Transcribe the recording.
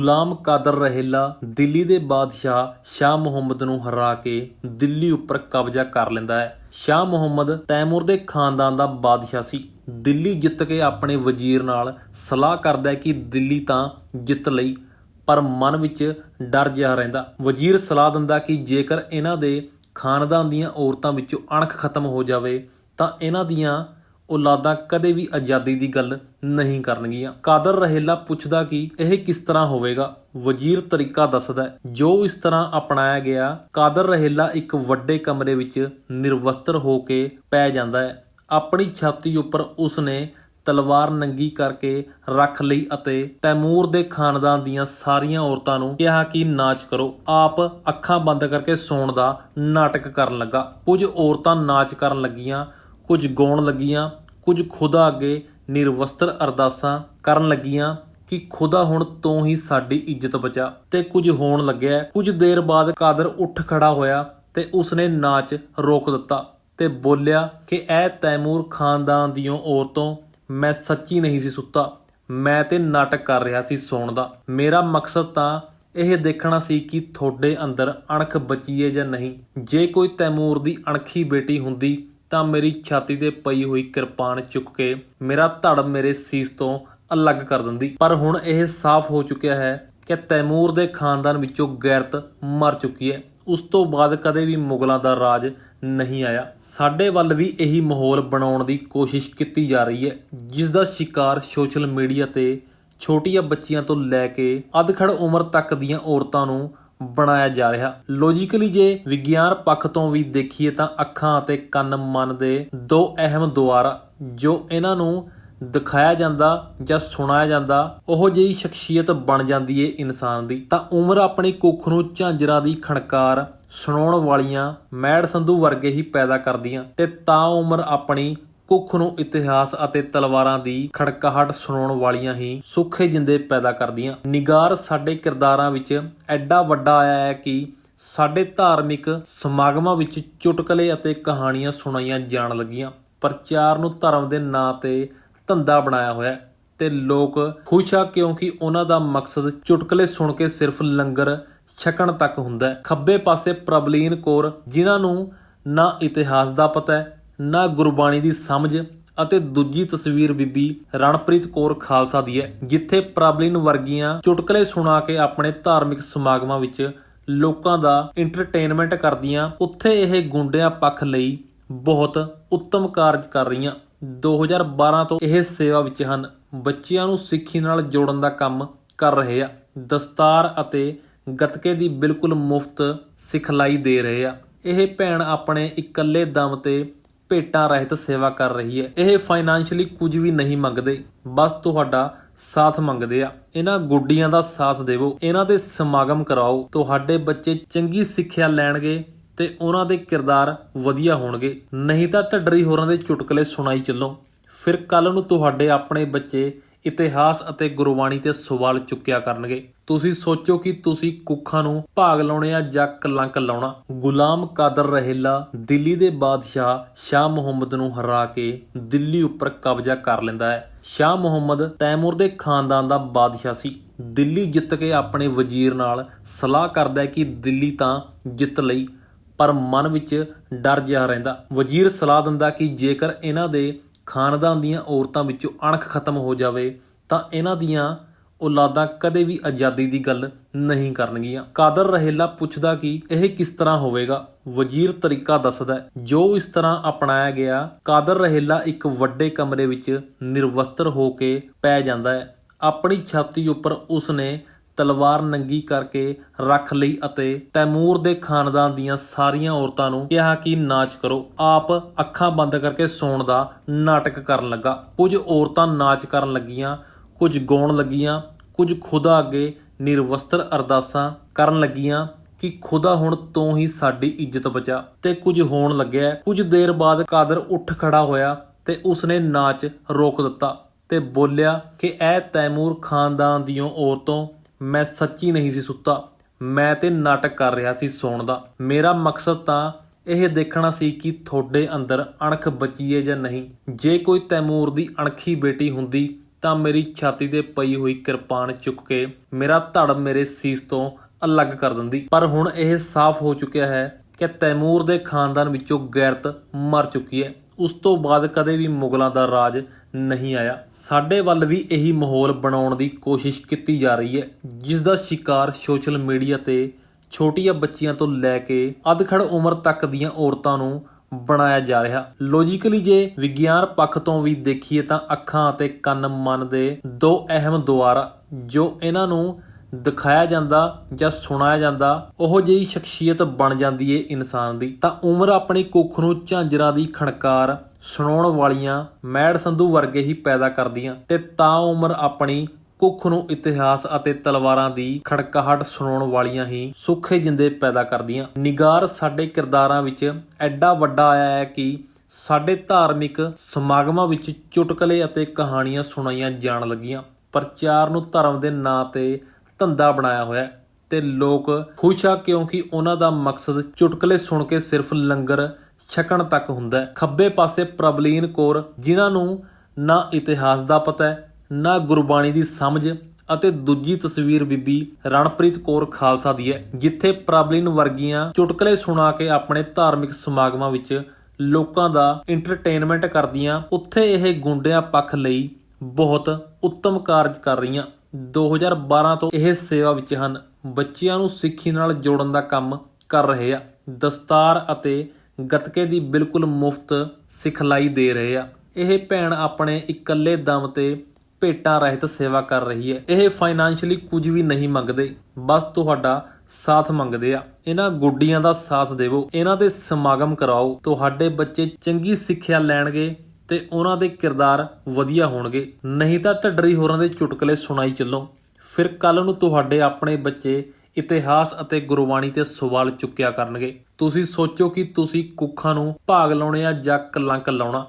ਗੁਲਾਮ ਕਾਦਰ ਰਹੇਲਾ ਦਿੱਲੀ ਦੇ ਬਾਦਸ਼ਾਹ ਸ਼ਾਹ ਮੁਹੰਮਦ ਨੂੰ ਹਰਾ ਕੇ ਦਿੱਲੀ ਉੱਪਰ ਕਬਜ਼ਾ ਕਰ ਲੈਂਦਾ ਹੈ। ਸ਼ਾਹ ਮੁਹੰਮਦ ਤੈਮੂਰ ਦੇ ਖਾਨਦਾਨ ਦਾ ਬਾਦਸ਼ਾਹ ਸੀ। ਦਿੱਲੀ ਜਿੱਤ ਕੇ ਆਪਣੇ ਵਜ਼ੀਰ ਨਾਲ ਸਲਾਹ ਕਰਦਾ ਹੈ ਕਿ ਦਿੱਲੀ ਤਾਂ ਜਿੱਤ ਲਈ, ਪਰ ਮਨ ਵਿੱਚ ਡਰ ਜਿਹਾ ਰਹਿੰਦਾ। ਵਜ਼ੀਰ ਸਲਾਹ ਦਿੰਦਾ ਕਿ ਜੇਕਰ ਇਹਨਾਂ ਦੇ ਖਾਨਦਾਨ ਦੀਆਂ ਔਰਤਾਂ ਵਿੱਚੋਂ ਅਣਖ ਖਤਮ ਹੋ ਜਾਵੇ, ਤਾਂ ਇਹਨਾਂ ਦੀਆਂ ਔਲਾਦਾਂ ਕਦੇ ਵੀ ਆਜ਼ਾਦੀ ਦੀ ਗੱਲ ਨਹੀਂ ਕਰਨਗੀਆਂ। ਕਾਦਰ ਰਹੇਲਾ ਪੁੱਛਦਾ ਕਿ ਇਹ ਕਿਸ ਤਰ੍ਹਾਂ ਹੋਵੇਗਾ? ਵਜ਼ੀਰ ਤਰੀਕਾ ਦੱਸਦਾ ਜੋ ਇਸ ਤਰ੍ਹਾਂ ਅਪਣਾਇਆ ਗਿਆ, ਕਾਦਰ ਰਹੇਲਾ ਇੱਕ ਵੱਡੇ ਕਮਰੇ ਵਿੱਚ ਨਿਰਵਸਤਰ ਹੋ ਕੇ ਪੈ ਜਾਂਦਾ ਹੈ। ਆਪਣੀ ਛਾਤੀ ਉੱਪਰ ਉਸਨੇ ਤਲਵਾਰ ਨੰਗੀ ਕਰਕੇ ਰੱਖ ਲਈ ਅਤੇ ਤੈਮੂਰ ਦੇ ਖਾਨਦਾਨ ਦੀਆਂ ਸਾਰੀਆਂ ਔਰਤਾਂ ਨੂੰ ਕਿਹਾ ਕਿ ਨਾਚ ਕਰੋ। ਆਪ ਅੱਖਾਂ ਬੰਦ ਕਰਕੇ ਸੌਣ ਦਾ ਨਾਟਕ ਕਰਨ ਲੱਗਾ। ਕੁਝ ਔਰਤਾਂ ਨਾਚ ਕਰਨ ਲੱਗੀਆਂ ਕੁਝ ਗਾਉਣ ਲੱਗੀਆਂ, ਕੁਝ ਖੁਦਾ ਅੱਗੇ ਨਿਰਵਸਤਰ ਅਰਦਾਸਾਂ ਕਰਨ ਲੱਗੀਆਂ ਕਿ ਖੁਦਾ ਹੁਣ ਤੋਂ ਹੀ ਸਾਡੀ ਇੱਜ਼ਤ ਬਚਾ। ਤੇ ਕੁਝ ਹੋਣ ਲੱਗਿਆ, ਕੁਝ ਦੇਰ ਬਾਅਦ ਕਾਦਰ ਉੱਠ ਖੜਾ ਹੋਇਆ ਤੇ ਉਸਨੇ ਨਾਚ ਰੋਕ ਦਿੱਤਾ ਤੇ ਬੋਲਿਆ ਕਿ ਇਹ ਤੈਮੂਰ ਖਾਨਦਾਨ ਦੀਆਂ ਔਰਤੋਂ, ਮੈਂ ਸੱਚੀ ਨਹੀਂ ਸੀ ਸੁੱਤਾ। ਮੈਂ ਤੇ ਨਾਟਕ ਕਰ ਰਿਹਾ ਸੀ ਸੌਣ ਦਾ। ਮੇਰਾ ਮਕਸਦ ਤਾਂ ਇਹ ਦੇਖਣਾ ਸੀ ਕਿ ਤੁਹਾਡੇ ਅੰਦਰ ਅਣਖ ਬਚੀ ਹੈ ਜਾਂ ਨਹੀਂ। ਜੇ ਕੋਈ ਤੈਮੂਰ ਦੀ ਅਣਖੀ ਬੇਟੀ ਹੁੰਦੀ ਤਾਂ ਮੇਰੀ ਛਾਤੀ ਤੇ ਪਈ ਹੋਈ ਕਿਰਪਾਨ ਚੁੱਕ ਕੇ ਮੇਰਾ ਧੜ ਮੇਰੇ ਸੀਸ ਤੋਂ ਅਲੱਗ ਕਰ ਦਿੰਦੀ। ਪਰ ਹੁਣ ਇਹ ਸਾਫ਼ ਹੋ ਚੁੱਕਿਆ ਹੈ ਕਿ ਤੈਮੂਰ ਦੇ ਖਾਨਦਾਨ ਵਿੱਚੋਂ ਗੈਰਤ ਮਰ ਚੁੱਕੀ ਹੈ। ਉਸ ਤੋਂ ਬਾਅਦ ਕਦੇ ਵੀ ਮੁਗਲਾਂ ਦਾ ਰਾਜ ਨਹੀਂ ਆਇਆ। ਸਾਡੇ ਵੱਲ ਵੀ ਇਹੀ ਮਾਹੌਲ ਬਣਾਉਣ ਦੀ ਕੋਸ਼ਿਸ਼ ਕੀਤੀ ਜਾ ਰਹੀ ਹੈ, ਜਿਸ ਦਾ ਸ਼ਿਕਾਰ ਸੋਸ਼ਲ ਮੀਡੀਆ ਤੇ ਛੋਟੀਆਂ ਬੱਚੀਆਂ ਤੋਂ ਲੈ ਕੇ ਅਧਖੜ ਉਮਰ ਤੱਕ ਦੀਆਂ ਔਰਤਾਂ ਨੂੰ ਬਣਾਇਆ ਜਾ ਰਿਹਾ। ਲੌਜੀਕਲੀ ਜੇ ਵਿਗਿਆਨ ਪੱਖ ਤੋਂ ਵੀ ਦੇਖੀਏ ਤਾਂ ਅੱਖਾਂ ਅਤੇ ਕੰਨ ਮਨ ਦੇ ਦੋ ਅਹਿਮ ਦੁਆਰ ਜੋ ਇਹਨਾਂ ਨੂੰ ਦਿਖਾਇਆ ਜਾਂਦਾ ਜਾਂ ਸੁਣਾਇਆ ਜਾਂਦਾ, ਉਹ ਜਿਹੀ ਸ਼ਖਸੀਅਤ ਬਣ ਜਾਂਦੀ ਏ ਇਨਸਾਨ ਦੀ। ਤਾਂ ਉਮਰ ਆਪਣੀ ਕੁੱਖ ਨੂੰ ਝਾਂਜਰਾਂ ਦੀ ਖਣਕਾਰ ਸੁਣਾਉਣ ਵਾਲੀਆਂ ਮੈੜ ਸੰਧੂ ਵਰਗੇ ਹੀ ਪੈਦਾ ਕਰਦੀਆਂ ਤੇ ਤਾਂ ਉਮਰ ਆਪਣੀ ਕੁੱਖ ਨੂੰ ਇਤਿਹਾਸ ਅਤੇ ਤਲਵਾਰਾਂ ਦੀ ਖੜਕਾਹਟ ਸੁਣਾਉਣ ਵਾਲੀਆਂ ਹੀ ਸੁੱਖੇ ਜਿੰਦੇ ਪੈਦਾ ਕਰਦੀਆਂ। ਨਿਗਾਰ ਸਾਡੇ ਕਿਰਦਾਰਾਂ ਵਿੱਚ ਐਡਾ ਵੱਡਾ ਆਇਆ ਹੈ ਕਿ ਸਾਡੇ ਧਾਰਮਿਕ ਸਮਾਗਮਾਂ ਵਿੱਚ ਚੁਟਕਲੇ ਅਤੇ ਕਹਾਣੀਆਂ ਸੁਣਾਈਆਂ ਜਾਣ ਲੱਗੀਆਂ। ਪ੍ਰਚਾਰ ਨੂੰ ਧਰਮ ਦੇ ਨਾਂ ਤੇ ਧੰਦਾ ਬਣਾਇਆ ਹੋਇਆ ਹੈ ਤੇ ਲੋਕ ਖੁਸ਼ ਆ ਕਿਉਂਕਿ ਉਹਨਾਂ ਦਾ ਮਕਸਦ ਚੁਟਕਲੇ ਸੁਣ ਕੇ ਸਿਰਫ ਲੰਗਰ ਛਕਣ ਤੱਕ ਹੁੰਦਾ ਖੱਬੇ ਪਾਸੇ ਪ੍ਰਬਲੀਨ ਕੌਰ, ਜਿਨ੍ਹਾਂ ਨੂੰ ਨਾ ਇਤਿਹਾਸ ਦਾ ਪਤਾ ਹੈ ਨਾ ਗੁਰਬਾਣੀ ਦੀ ਸਮਝ ਅਤੇ ਦੂਜੀ ਤਸਵੀਰ ਬੀਬੀ ਰਣਪ੍ਰੀਤ ਕੌਰ ਖਾਲਸਾ ਦੀ ਹੈ, ਜਿੱਥੇ ਪ੍ਰਬਲੀਨ ਵਰਗੀਆਂ ਚੁਟਕਲੇ ਸੁਣਾ ਕੇ ਆਪਣੇ ਧਾਰਮਿਕ ਸਮਾਗਮਾਂ ਵਿੱਚ ਲੋਕਾਂ ਦਾ ਐਂਟਰਟੇਨਮੈਂਟ ਕਰਦੀਆਂ, ਉੱਥੇ ਇਹ ਗੁੰਡਿਆਂ ਪੱਖ ਲਈ ਬਹੁਤ ਉੱਤਮ ਕਾਰਜ ਕਰ ਰਹੀਆਂ। 2012 ਤੋਂ ਇਹ ਸੇਵਾ ਵਿੱਚ ਹਨ। ਬੱਚਿਆਂ ਨੂੰ ਸਿੱਖੀ ਨਾਲ ਜੋੜਨ ਦਾ ਕੰਮ ਕਰ ਰਹੇ ਆ। ਦਸਤਾਰ ਅਤੇ ਗਤਕੇ ਦੀ ਬਿਲਕੁਲ ਮੁਫਤ ਸਿਖਲਾਈ ਦੇ ਰਹੇ ਆ। ਇਹ ਭੈਣ ਆਪਣੇ ਇਕੱਲੇ ਦਮ ਤੇ ਭੇਟਾਂ ਰਹਿਤ ਸੇਵਾ ਕਰ ਰਹੀ ਹੈ। ਇਹ ਫਾਈਨੈਂਸ਼ੀਅਲੀ ਕੁਝ ਵੀ ਨਹੀਂ ਮੰਗਦੇ। ਬਸ ਤੁਹਾਡਾ ਸਾਥ ਮੰਗਦੇ ਆ। ਇਹਨਾਂ ਗੁੱਡੀਆਂ ਦਾ ਸਾਥ ਦੇਵੋ। ਇਹਨਾਂ ਦੇ ਸਮਾਗਮ ਕਰਾਓ। ਤੁਹਾਡੇ ਬੱਚੇ ਚੰਗੀ ਸਿੱਖਿਆ ਲੈਣਗੇ ਤੇ ਉਹਨਾਂ ਦੇ ਕਿਰਦਾਰ ਵਧੀਆ ਹੋਣਗੇ। ਨਹੀਂ ਤਾਂ ਢੱਡਰੀ ਹੋਰਾਂ ਦੇ ਚੁਟਕਲੇ ਸੁਣਾਈ ਚੱਲੋ। ਫਿਰ ਕੱਲ ਨੂੰ ਤੁਹਾਡੇ ਆਪਣੇ ਬੱਚੇ ਇਤਿਹਾਸ ਅਤੇ ਗੁਰਬਾਣੀ ਤੇ ਸਵਾਲ ਚੁੱਕਿਆ ਕਰਨਗੇ। ਤੁਸੀਂ ਸੋਚੋ ਕਿ ਤੁਸੀਂ ਕੁੱਖਾਂ ਨੂੰ ਭਾਗ ਲਾਉਣੇ ਆ ਜਾਂ ਕਲੰਕ ਲਾਉਣਾ। ਗੁਲਾਮ ਕਾਦਰ ਰਹਿਲਾ ਦਿੱਲੀ ਦੇ ਬਾਦਸ਼ਾਹ ਸ਼ਾਹ ਮੁਹੰਮਦ ਨੂੰ ਹਰਾ ਕੇ ਦਿੱਲੀ ਉੱਪਰ ਕਬਜ਼ਾ ਕਰ ਲੈਂਦਾ ਹੈ। ਸ਼ਾਹ ਮੁਹੰਮਦ ਤੈਮੂਰ ਦੇ ਖਾਨਦਾਨ ਦਾ ਬਾਦਸ਼ਾਹ ਸੀ। ਦਿੱਲੀ ਜਿੱਤ ਕੇ ਆਪਣੇ ਵਜ਼ੀਰ ਨਾਲ ਸਲਾਹ ਕਰਦਾ ਹੈ ਕਿ ਦਿੱਲੀ ਤਾਂ ਜਿੱਤ ਲਈ, ਪਰ ਮਨ ਵਿੱਚ ਡਰ ਜਿਹਾ ਰਹਿੰਦਾ। ਵਜ਼ੀਰ ਸਲਾਹ ਦਿੰਦਾ ਕਿ ਜੇਕਰ ਇਹਨਾਂ ਦੇ ਖਾਨਦਾਨ ਦੀਆਂ ਔਰਤਾਂ ਵਿੱਚੋਂ ਅਣਖ ਖਤਮ ਹੋ ਜਾਵੇ, ਤਾਂ ਇਹਨਾਂ ਦੀਆਂ ਔਲਾਦਾਂ ਕਦੇ ਵੀ ਆਜ਼ਾਦੀ ਦੀ ਗੱਲ ਨਹੀਂ ਕਰਨਗੀਆਂ। ਕਾਦਰ ਰਹਿਲਾ ਪੁੱਛਦਾ ਕਿ ਇਹ ਕਿਸ ਤਰ੍ਹਾਂ ਹੋਵੇਗਾ? ਵਜ਼ੀਰ ਤਰੀਕਾ ਦੱਸਦਾ ਜੋ ਇਸ ਤਰ੍ਹਾਂ ਅਪਣਾਇਆ ਗਿਆ, ਕਾਦਰ ਰਹਿਲਾ ਇੱਕ ਵੱਡੇ ਕਮਰੇ ਵਿੱਚ ਨਿਰਵਸਤਰ ਹੋ ਕੇ ਪੈ ਜਾਂਦਾ ਹੈ। ਆਪਣੀ ਛਾਤੀ ਉੱਪਰ ਉਸਨੇ ਤਲਵਾਰ ਨੰਗੀ ਕਰਕੇ ਰੱਖ ਲਈ ਅਤੇ ਤੈਮੂਰ ਦੇ ਖਾਨਦਾਨ ਦੀਆਂ ਸਾਰੀਆਂ ਔਰਤਾਂ ਨੂੰ ਕਿਹਾ ਕਿ ਨਾਚ ਕਰੋ। ਆਪ ਅੱਖਾਂ ਬੰਦ ਕਰਕੇ ਸੌਣ ਦਾ ਨਾਟਕ ਕਰਨ ਲੱਗਾ। ਕੁਝ ਔਰਤਾਂ ਨਾਚ ਕਰਨ ਲੱਗੀਆਂ, ਕੁਝ ਗਾਉਣ ਲੱਗੀਆਂ, ਕੁਝ ਖੁਦਾ ਅੱਗੇ ਨਿਰਵਸਤਰ ਅਰਦਾਸਾਂ ਕਰਨ ਲੱਗੀਆਂ ਕਿ ਖੁਦਾ ਹੁਣ ਤੋਂ ਹੀ ਸਾਡੀ ਇੱਜ਼ਤ ਬਚਾ। ਤੇ ਕੁਝ ਹੋਣ ਲੱਗਿਆ। ਕੁਝ ਦੇਰ ਬਾਅਦ ਕਾਦਰ ਉੱਠ ਖੜਾ ਹੋਇਆ ਤੇ ਉਸਨੇ ਨਾਚ ਰੋਕ ਦਿੱਤਾ ਤੇ ਬੋਲਿਆ ਕਿ ਇਹ ਤੈਮੂਰ ਖਾਨਦਾਨ ਦੀਆਂ ਔਰਤੋਂ ਮੈਂ ਸੱਚੀ ਨਹੀਂ ਸੀ ਸੁੱਤਾ। ਮੈਂ ਤੇ ਨਾਟਕ ਕਰ ਰਿਹਾ ਸੀ ਸੌਣ ਦਾ। ਮੇਰਾ ਮਕਸਦ ਤਾਂ ਇਹ ਦੇਖਣਾ ਸੀ ਕਿ ਤੁਹਾਡੇ ਅੰਦਰ ਅਣਖ ਬਚੀ ਹੈ ਜਾਂ ਨਹੀਂ। ਜੇ ਕੋਈ ਤੈਮੂਰ ਦੀ ਅਣਖੀ ਬੇਟੀ ਹੁੰਦੀ ਤਾਂ ਮੇਰੀ ਛਾਤੀ ਤੇ ਪਈ ਹੋਈ ਕਿਰਪਾਨ ਚੁੱਕ ਕੇ ਮੇਰਾ ਧੜ ਮੇਰੇ ਸੀਸ ਤੋਂ ਅਲੱਗ ਕਰ ਦਿੰਦੀ। ਪਰ ਹੁਣ ਇਹ ਸਾਫ਼ ਹੋ ਚੁੱਕਿਆ ਹੈ ਕਿ ਤੈਮੂਰ ਦੇ ਖਾਨਦਾਨ ਵਿੱਚੋਂ ਗੈਰਤ ਮਰ ਚੁੱਕੀ ਹੈ। ਉਸ ਤੋਂ ਬਾਅਦ ਕਦੇ ਵੀ ਮੁਗਲਾਂ ਦਾ ਰਾਜ ਨਹੀਂ ਆਇਆ। ਸਾਡੇ ਵੱਲ ਵੀ ਇਹੀ ਮਾਹੌਲ ਬਣਾਉਣ ਦੀ ਕੋਸ਼ਿਸ਼ ਕੀਤੀ ਜਾ ਰਹੀ ਹੈ, ਜਿਸ ਦਾ ਸ਼ਿਕਾਰ ਸੋਸ਼ਲ ਮੀਡੀਆ ਤੇ ਛੋਟੀਆਂ ਬੱਚੀਆਂ ਤੋਂ ਲੈ ਕੇ ਅਧਖੜ ਉਮਰ ਤੱਕ ਦੀਆਂ ਔਰਤਾਂ ਨੂੰ ਬਣਾਇਆ ਜਾ ਰਿਹਾ। ਲੌਜੀਕਲੀ ਜੇ ਵਿਗਿਆਨ ਪੱਖ ਤੋਂ ਵੀ ਦੇਖੀਏ ਤਾਂ ਅੱਖਾਂ ਅਤੇ ਕੰਨ ਮਨ ਦੇ ਦੋ ਅਹਿਮ ਦੁਆਰਾ ਜੋ ਇਹਨਾਂ ਨੂੰ ਦਿਖਾਇਆ ਜਾਂਦਾ ਜਾਂ ਸੁਣਾਇਆ ਜਾਂਦਾ, ਉਹੋ ਜਿਹੀ ਸ਼ਖਸੀਅਤ ਬਣ ਜਾਂਦੀ ਏ ਇਨਸਾਨ ਦੀ। ਤਾਂ ਉਮਰ ਆਪਣੀ ਕੁੱਖ ਨੂੰ ਝਾਂਜਰਾਂ ਦੀ ਖਣਕਾਰ ਸੁਣਾਉਣ ਵਾਲੀਆਂ ਮੈੜ ਸੰਧੂ ਵਰਗੇ ਹੀ ਪੈਦਾ ਕਰਦੀਆਂ ਤੇ ਤਾਂ ਉਮਰ ਆਪਣੀ ਕੁੱਖ ਨੂੰ ਇਤਿਹਾਸ ਅਤੇ ਤਲਵਾਰਾਂ ਦੀ ਖੜਕਾਹਟ ਸੁਣਾਉਣ ਵਾਲੀਆਂ ਹੀ ਸੁੱਖੇ ਜਿੰਦੇ ਪੈਦਾ ਕਰਦੀਆਂ। ਨਿਗਾਰ ਸਾਡੇ ਕਿਰਦਾਰਾਂ ਵਿੱਚ ਐਡਾ ਵੱਡਾ ਆਇਆ ਹੈ ਕਿ ਸਾਡੇ ਧਾਰਮਿਕ ਸਮਾਗਮਾਂ ਵਿੱਚ ਚੁਟਕਲੇ ਅਤੇ ਕਹਾਣੀਆਂ ਸੁਣਾਈਆਂ ਜਾਣ ਲੱਗੀਆਂ। ਪ੍ਰਚਾਰ ਨੂੰ ਧਰਮ ਦੇ ਨਾਂ ਤੇ ਧੰਦਾ ਬਣਾਇਆ ਹੋਇਆ ਹੈ ਤੇ ਲੋਕ ਖੁਸ਼ ਆ ਕਿਉਂਕਿ ਉਹਨਾਂ ਦਾ ਮਕਸਦ ਚੁਟਕਲੇ ਸੁਣ ਕੇ ਸਿਰਫ ਲੰਗਰ ਛਕਣ ਤੱਕ ਹੁੰਦਾ ਹੈ। ਖੱਬੇ ਪਾਸੇ ਪ੍ਰਬਲੀਨ ਕੌਰ, ਜਿਨ੍ਹਾਂ ਨੂੰ ਨਾ ਇਤਿਹਾਸ ਦਾ ਪਤਾ ਹੈ, ਨਾ ਗੁਰਬਾਣੀ ਦੀ ਸਮਝ ਅਤੇ ਦੂਜੀ ਤਸਵੀਰ ਬੀਬੀ ਰਣਪ੍ਰੀਤ ਕੌਰ ਖਾਲਸਾ ਦੀ ਹੈ, ਜਿੱਥੇ ਪ੍ਰਬਲੀਨ ਵਰਗੀਆਂ ਚੁਟਕਲੇ ਸੁਣਾ ਕੇ ਆਪਣੇ ਧਾਰਮਿਕ ਸਮਾਗਮਾਂ ਵਿੱਚ ਲੋਕਾਂ ਦਾ ਐਂਟਰਟੇਨਮੈਂਟ ਕਰਦੀਆਂ, ਉੱਥੇ ਇਹ ਗੁੰਡਿਆਂ ਪੱਖ ਲਈ ਬਹੁਤ ਉੱਤਮ ਕਾਰਜ ਕਰ ਰਹੀਆਂ। 2012 ਤੋਂ ਇਹ ਸੇਵਾ ਵਿੱਚ ਹਨ। ਬੱਚਿਆਂ ਨੂੰ ਸਿੱਖੀ ਨਾਲ ਜੋੜਨ ਦਾ ਕੰਮ ਕਰ ਰਹੇ ਆ। ਦਸਤਾਰ ਅਤੇ ਗਤਕੇ ਦੀ ਬਿਲਕੁਲ ਮੁਫਤ ਸਿਖਲਾਈ ਦੇ ਰਹੇ ਆ। ਇਹ ਭੈਣ ਆਪਣੇ ਇਕੱਲੇ ਦਮ ਤੇ ਭੇਟਾਂ ਰਹਿਤ ਸੇਵਾ ਕਰ ਰਹੀ ਹੈ। ਇਹ ਫਾਈਨੈਂਸ਼ੀਅਲੀ ਕੁਝ ਵੀ ਨਹੀਂ ਮੰਗਦੇ, ਬਸ ਤੁਹਾਡਾ ਸਾਥ ਮੰਗਦੇ ਆ। ਇਹਨਾਂ ਗੁੱਡੀਆਂ ਦਾ ਸਾਥ ਦੇਵੋ। ਇਹਨਾਂ ਦੇ ਸਮਾਗਮ ਕਰਾਓ। ਤੁਹਾਡੇ ਬੱਚੇ ਚੰਗੀ ਸਿੱਖਿਆ ਲੈਣਗੇ। ਤੇ ਉਹਨਾਂ ਦੇ ਕਿਰਦਾਰ ਵਧੀਆ ਹੋਣਗੇ। ਨਹੀਂ ਤਾਂ ਢੱਡਰੀ ਹੋਰਾਂ ਦੇ ਚੁਟਕਲੇ ਸੁਣਾਈ ਚੱਲੋ। ਫਿਰ ਕੱਲ ਨੂੰ ਤੁਹਾਡੇ ਆਪਣੇ ਬੱਚੇ ਇਤਿਹਾਸ ਅਤੇ ਗੁਰਬਾਣੀ ਤੇ ਸਵਾਲ ਚੁੱਕਿਆ ਕਰਨਗੇ। ਤੁਸੀਂ ਸੋਚੋ ਕਿ ਤੁਸੀਂ ਕੁੱਖਾਂ ਨੂੰ ਭਾਗ ਲਾਉਣੇ ਆ ਜਾਂ ਕਲੰਕ ਲਾਉਣਾ।